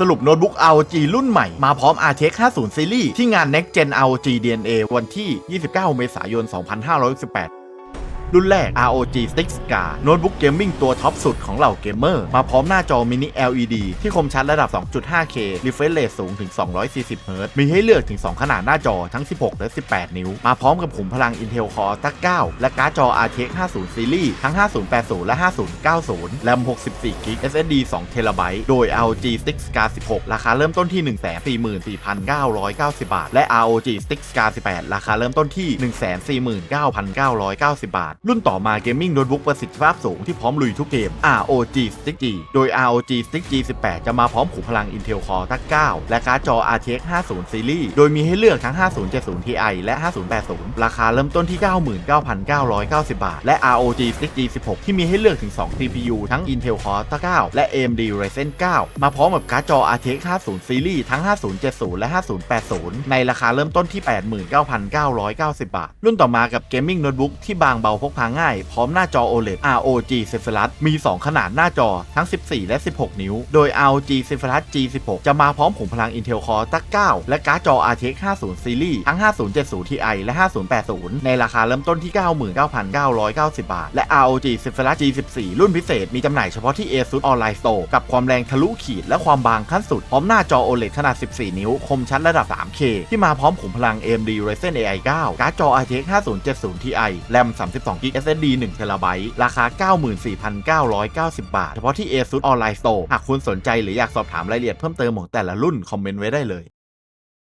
สรุปโน้ตบุ๊ก ROG รุ่นใหม่ มาพร้อม RTX 50 Series ที่งาน Next Gen ROG DNA วันที่ 29 เมษายน 2518 รุ่นแรก ROG Strix Scar โน้ตบุ๊กเกมมิ่งตัวท็อปสุดของเหล่าเกมเมอร์ มาพร้อมหน้าจอมินิ LED ที่คมชัดระดับ 2.5K refresh rate สูงถึง 240 Hz มีให้เลือกถึง 2 ขนาดหน้าจอทั้ง 16 และ 18 นิ้ว มาพร้อมกับขุมพลัง Intel Core t 9และการ์ดจอ RTX 50 Series ทั้ง 5080 และ 5090 แรม 64 GB SSD 2 TB โดย ROG Strix Scar 16 ราคาเริ่มต้นที่ 144,990 บาท และ ROG Strix Scar 18 ราคาเริ่มต้นที่ 149,990 บาทรุ่นต่อมาเกมมิ่งโน้ตบุ๊กประสิทธิภาพสูงที่พร้อมลุยทุกเกม ROG Strix G โดย ROG Strix G 18จะมาพร้อมขุมพลัง Intel Core ตั้ง9และการ์ดจอ RTX 50 Series โดยมีให้เลือกทั้ง 5070 Ti และ 5080 ราคาเริ่มต้นที่ 99,990 บาท และ ROG Strix G 16ที่มีให้เลือกถึง 2 CPU ทั้ง Intel Core ตั้ง9และ AMD Ryzen 9 มาพร้อมกับการ์ดจอ RTX 50 Series ทั้ง 5070 และ 5080 ในราคาเริ่มต้นที่ 89,990 บาท รุ่นต่อมากับเกมมิ่งโน้ตบุ๊กที่บางเบาพกพาง่าย พร้อมหน้าจอ OLED ROG Zephyrus มี 2 ขนาดหน้าจอทั้ง 14 และ 16 นิ้ว โดย ROG Zephyrus G16 จะมาพร้อมขุมพลัง Intel Core 9และการ์ดจอ RTX 50 Series ทั้ง 5070 Ti และ 5080 ในราคาเริ่มต้นที่ 99,990 บาท และ ROG Zephyrus G14 รุ่นพิเศษ มีจำหน่ายเฉพาะที่ ASUS Online Store กับความแรงทะลุขีดและความบางขั้นสุด พร้อมหน้าจอ OLED ขนาด 14 นิ้ว คมชัดระดับ 3K ที่มาพร้อมขุมพลัง AMD Ryzen AI 9 การ์ดจอ RTX 5070 Ti แรม 32 GB SSD 1 TB ราคา 94,990 บาท เฉพาะที่ ASUS Online Store หากคุณสนใจหรืออยากสอบถามรายละเอียดเพิ่มเติมของแต่ละรุ่น คอมเมนต์ไว้ได้เลย